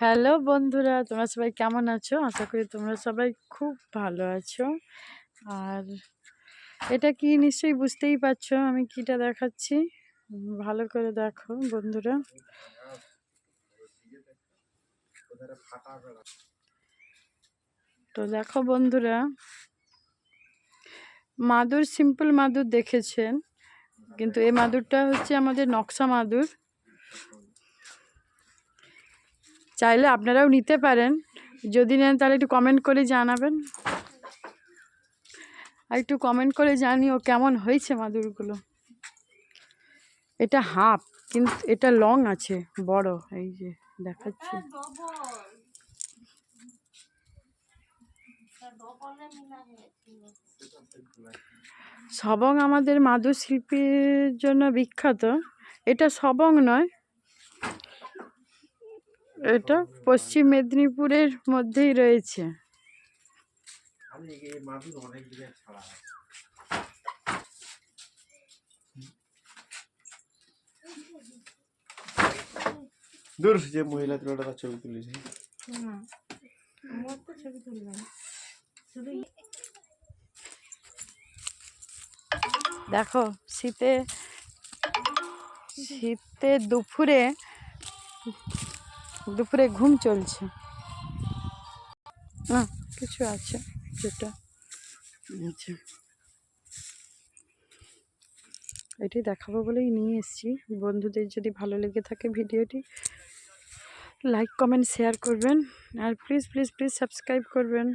Hello বন্ধুরা, তোমরা সবাই কেমন আছো? আশা করি তোমরা সবাই খুব ভালো আছো। আর এটা কি নিশ্চয়ই বুঝতেই পারছ, আমি কিটা দেখাচ্ছি? ভালো করে দেখো বন্ধুরা। তো দেখো বন্ধুরা, মাদুর সিম্পল মাদুর দেখেছেন, কিন্তু এই মাদুরটা হচ্ছে আমাদের নকশা মাদুর। চাইলে আপনারাও নিতে পারেন। যদি নেন তাহলে একটু কমেন্ট করে জানাবেন। আর একটু কমেন্ট করে জানিও কেমন হয়েছে মাদুরগুলো। এটা হাফ, কিন্তু এটা লং আছে, বড়, এই যে দেখাচ্ছি। সবং আমাদের মাদুর শিল্পীর জন্য বিখ্যাত। এটা সবং নয় এটা পশ্চিম মেদিনীপুরের মধ্যেই রয়েছে। দূর যে মহিলা তুলোটা ছবি তুলেছে দেখো শীতে শীতে দুপুরে দুপুরে ঘুম চলছে। না কিছু আছে যেটা। আচ্ছা। এটি দেখাবো বলেই নিয়ে এসেছি। বন্ধুদের যদি ভালো লেগে থাকে ভিডিওটি লাইক কমেন্ট শেয়ার করবেন। আর প্লিজ প্লিজ প্লিজ সাবস্ক্রাইব করবেন।